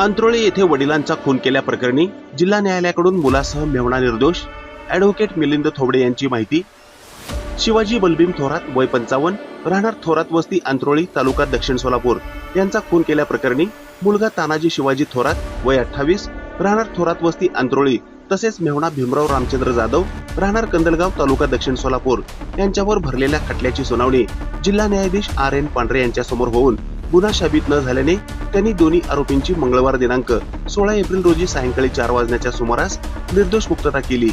अंत्रोळे येथे वडिलांचा खून केल्याप्रकरणी जिल्हा न्यायालयाकडून मुलासह मेवणा निर्दोष ॲडव्होकेट मिलिंद थोबडे यांची माहिती. शिवाजी बलभीम थोरात वय पंचावन्न राहणार थोरात वस्ती अंत्रोळी तालुका दक्षिण सोलापूर. यांचा खून केल्याप्रकरणी मुलगा तानाजी शिवाजी थोरात वय अठ्ठावीस राहणार थोरात वस्ती अंत्रोळी तसेच मेहणा भीमराव रामचंद्र जाधव राहणार कंदलगाव तालुका दक्षिण सोलापूर. यांच्यावर भरलेल्या खटल्याची सुनावणी जिल्हा न्यायाधीश आर एन पांढरे यांच्यासमोर होऊन गुन्हा शाबित न झाल्याने त्यांनी दोन्ही आरोपींची मंगळवार दिनांक सोळा एप्रिल रोजी सायंकाळी चार वाजण्याच्या सुमारास निर्दोष मुक्तता केली.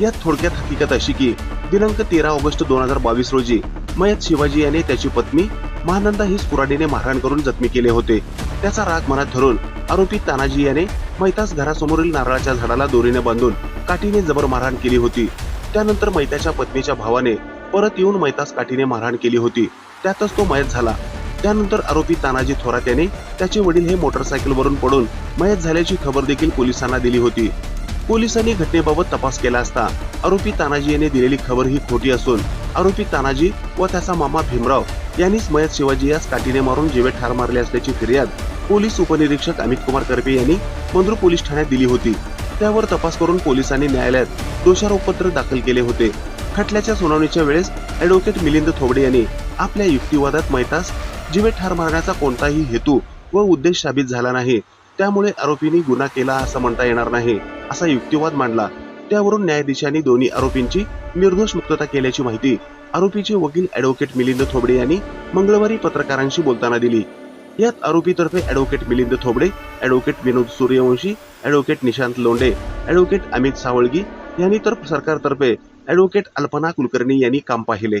यात थोडक्यात हकीकत अशी की दिनांक तेरा ऑगस्ट दोन हजार बावीस रोजी मयत शिवाजी याने त्याची पत्नी महानंदा हिस कुराडीने मारहाण करून जखमी केले होते. त्याचा राग मनात धरून आरोपी तानाजी याने मैतास घरासमोरील नारळाच्या झाडाला दोरीने बांधून काठीने जबर मारहाण केली होती. त्यानंतर मैताच्या पत्नीच्या भावाने परत येऊन मैतास काठीने मारहाण केली होती. त्यातच तो मयत झाला. त्यानंतर आरोपी तानाजी थोरात याने त्याचे वडील हे मोटरसायकलवरून पडून मयत झाल्याची खबर देखील पोलिसांना दिली होती. पोलिसांनी घटनेबाबत तपास केला असता आरोपी तानाजी याने दिलेली खबर ही खोटी असून आरोपी तानाजी व त्याचा मामा भीमराव यांनीच मयत शिवाजी यास काठीने मारून जीवे ठार मारले असल्याची फिर्याद पोलीस उपनिरीक्षक अमित कुमार करपे यांनी मंद्रू पोलीस ठाण्यात दिली होती. त्यावर तपास करून पोलिसांनी न्यायालयात दोषारोपपत्र दाखल केले होते. खटल्याच्या सुनावणीच्या वेळेस ॲडव्होकेट मिलिंद थोबडे यांनी आपल्या युक्तिवादात मैतास जीवे ठार मारण्याचा कोणताही हेतू व उद्देश साबित झाला नाही. त्यामुळे आरोपींनी गुन्हा केला असं म्हणता येणार नाही असा युक्तिवाद मांडला. त्यावरून न्यायाधीशांनी दोन्ही आरोपींची निर्दोष मुक्तता केल्याची माहिती आरोपीचे वकील ॲडव्होकेट मिलिंद थोबडे यांनी मंगळवारी पत्रकारांशी बोलताना दिली. यात आरोपीतर्फे advocate Milind Thobde advocate Vinod Suryavanshi advocate Nishant Londhe advocate Amit Savalgi यांनी तर सरकारतर्फे ॲडव्होकेट अल्पना कुलकर्णी यांनी काम पाहिले.